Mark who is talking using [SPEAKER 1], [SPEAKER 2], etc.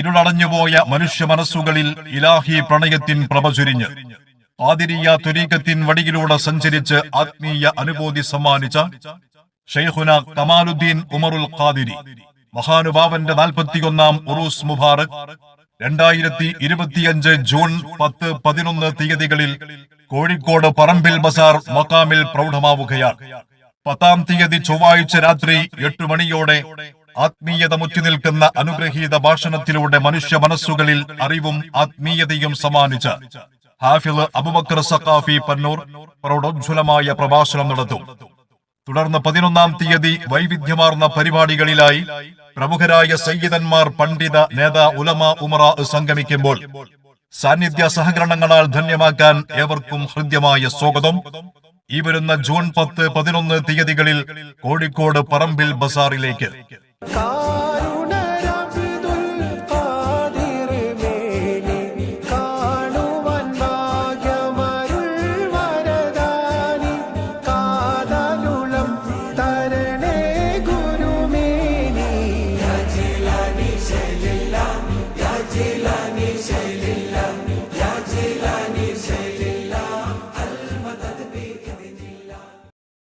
[SPEAKER 1] ഇരുളടഞ്ഞുപോയ മനുഷ്യ മനസ്സുകളിൽ ഇലാഹി പ്രണയത്തിൻ പ്രഭ ചുരിഞ്ഞ് ആതിരിയ തുരീക്കത്തിൻ വടിയിലൂടെ സഞ്ചരിച്ച് ആത്മീയ അനുഭൂതി സമ്മാനിച്ച ഷെയ്ഖുന കമാലുദ്ദീൻ ഉമറുൽ ഖാദിരി മഹാനുഭാവന്റെ നാൽപ്പത്തിയൊന്നാം ഉറൂസ് മുബാറക് രണ്ടായിരത്തി ഇരുപത്തിയഞ്ച് ജൂൺ പത്ത് പതിനൊന്ന് തീയതികളിൽ കോഴിക്കോട് പറമ്പിൽ ബസാർ മക്കാമിൽ പ്രൗഢമാവുകയാണ്. പത്താം തീയതി ചൊവ്വാഴ്ച രാത്രി എട്ട് മണിയോടെ ആത്മീയത മുറ്റി നിൽക്കുന്ന അനുഗ്രഹീത ഭാഷണത്തിലൂടെ മനുഷ്യ മനസ്സുകളിൽ അറിവും ആത്മീയതയും സമ്മാനിച്ച ഹാഫിൾ അബുബക്കർ സഖാഫി പന്നൂർ പ്രൗഢോജ്വലമായ പ്രഭാഷണം നടത്തും. തുടർന്ന് പതിനൊന്നാം തീയതി വൈവിധ്യമാർന്ന പരിപാടികളിലായി പ്രമുഖരായ സയ്യിദന്മാർ പണ്ഡിത നേതാ ഉലമ ഉമറ സംഗമിക്കുമ്പോൾ സാന്നിധ്യ സഹകരണങ്ങളാൽ ധന്യമാക്കാൻ ഏവർക്കും ഹൃദ്യമായ സ്വാഗതം. ഈ വരുന്ന ജൂൺ പത്ത് പതിനൊന്ന് തീയതികളിൽ കോഴിക്കോട് പറമ്പിൽ ബസാറിലേക്ക്
[SPEAKER 2] 啊。